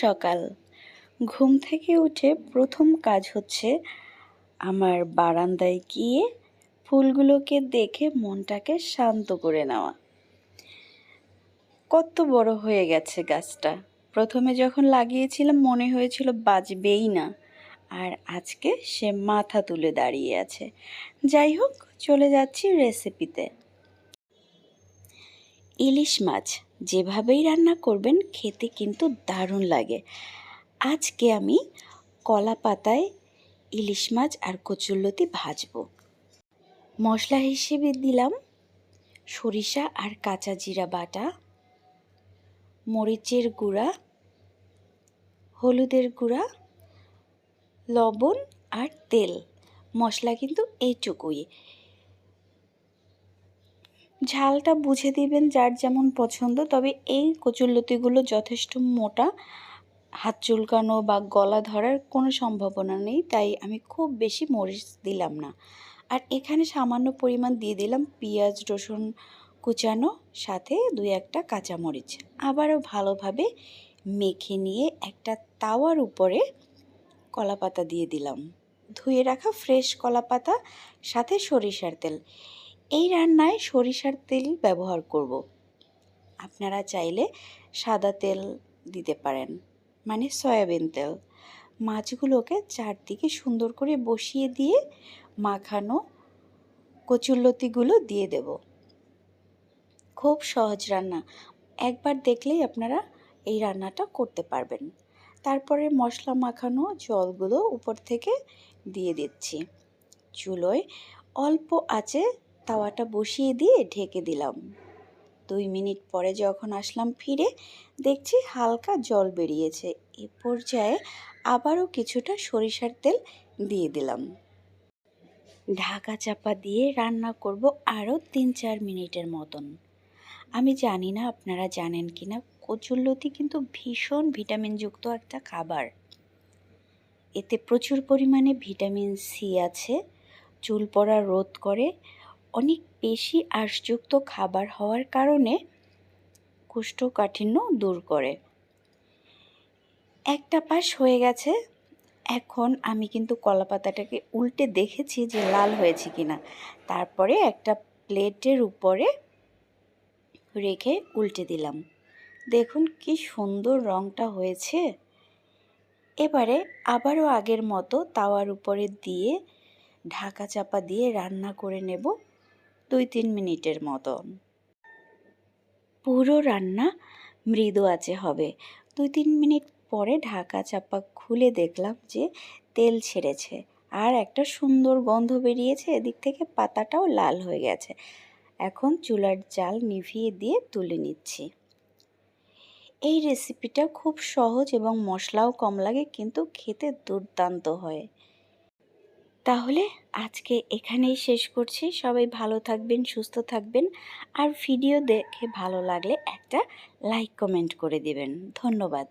সকাল। ঘুম থেকে উঠে প্রথম কাজ হচ্ছে আমার বারান্দায় গিয়ে ফুলগুলোকে দেখে মনটাকে শান্ত করে নেওয়া। কত বড় হয়ে গেছে গাছটা। প্রথমে যখন লাগিয়েছিলাম মনে হয়েছিল বাজবেই না, আর আজকে সে মাথা তুলে দাঁড়িয়ে আছে। যাই হোক, চলে যাচ্ছি রেসিপিতে ইলিশ মাছ। যেভাবেই রান্না করবেন, খেতে কিন্তু দারুণ লাগে। আজকে আমি কলা পাতায় ইলিশ মাছ আর কচুরলতি ভাজবো। মশলা হিসেবে দিলাম সরিষা আর কাঁচা জিরা বাটা, মরিচের গুঁড়া, হলুদের গুঁড়া, লবণ আর তেল। মশলা কিন্তু এইটুকুই। ঝালটা বুঝে দিবেন যার যেমন পছন্দ, তবে এই কচুরলতিগুলো যথেষ্ট মোটা। হাত চুলকানো বা গলা ধরার কোনো সম্ভাবনা নেই, তাই আমি খুব বেশি মরিচ দিলাম না। আর এখানে সামান্য পরিমাণ দিয়ে দিলাম পেঁয়াজ, রসুন কুচানো, সাথে দুই একটা কাঁচামরিচ। আবারও ভালোভাবে মেখে নিয়ে একটা তাওয়ার উপরে কলা পাতা দিয়ে দিলাম। ধুয়ে রাখা ফ্রেশ কলা পাতা সাথে সরিষার তেল। এই রান্নায় সরিষার তেল ব্যবহার করব। আপনারা চাইলে সাদা তেল দিতে পারেন মানে সয়াবিন তেল। মাছগুলোকে চারদিকে সুন্দর করে বসিয়ে দিয়ে মাখানো কচুরলতিগুলো দিয়ে দেব। খুব সহজ রান্না। একবার দেখলেই আপনারা এই রান্নাটা করতে পারবেন। তারপরে মশলা মাখানো জলগুলো উপর থেকে দিয়ে দিচ্ছি। চুলোয় অল্প আঁচে তাওয়াটা বসিয়ে দিয়ে ঢেকে দিলাম। দুই মিনিট পরে যখন আসলাম ফিরে, দেখছি হালকা জল বেরিয়েছে। এ পর্যায়ে আবারও কিছুটা সরিষার তেল দিয়ে দিলাম। ঢাকা চাপা দিয়ে রান্না করব আরও তিন চার মিনিটের মতন। আমি জানি না আপনারা জানেন কি না কচুরলতি কিন্তু ভীষণ ভিটামিনযুক্ত একটা খাবার। এতে প্রচুর পরিমাণে ভিটামিন সি আছে, চুল পড়া রোধ করে অনেক বেশি আঁশযুক্ত খাবার হওয়ার কারণে কোষ্ঠকাঠিন্য দূর করে। একটা পাশ হয়ে গেছে। এখন আমি কিন্তু কলা পাতাটাকে উল্টে দেখেছি যে লাল হয়েছে কিনা। তারপরে একটা প্লেটের উপরে রেখে উল্টে দিলাম। দেখুন কি সুন্দর রঙটা হয়েছে। এবারে আবারও আগের মতো তাওয়ার উপরে দিয়ে ঢাকা চাপা দিয়ে রান্না করে নেব। দুই তিন মিনিটের মতন। পুরো রান্না মৃদু আছে হবে। দুই তিন মিনিট পরে ঢাকা চাপা খুলে দেখলাম যে তেল ছেড়েছে আর একটা সুন্দর গন্ধ বেরিয়েছে, এদিক থেকে পাতাটাও লাল হয়ে গেছে। এখন চুলার জাল নিভিয়ে দিয়ে তুলে নিচ্ছি। এই রেসিপিটা খুব সহজ এবং মশলাও কম লাগে, কিন্তু খেতে দুর্দান্ত হয়। তাহলে আজকে এখানেই শেষ করছি। সবাই ভালো থাকবেন, সুস্থ থাকবেন। আর ভিডিও দেখে ভালো লাগলে একটা লাইক কমেন্ট করে দিবেন। ধন্যবাদ।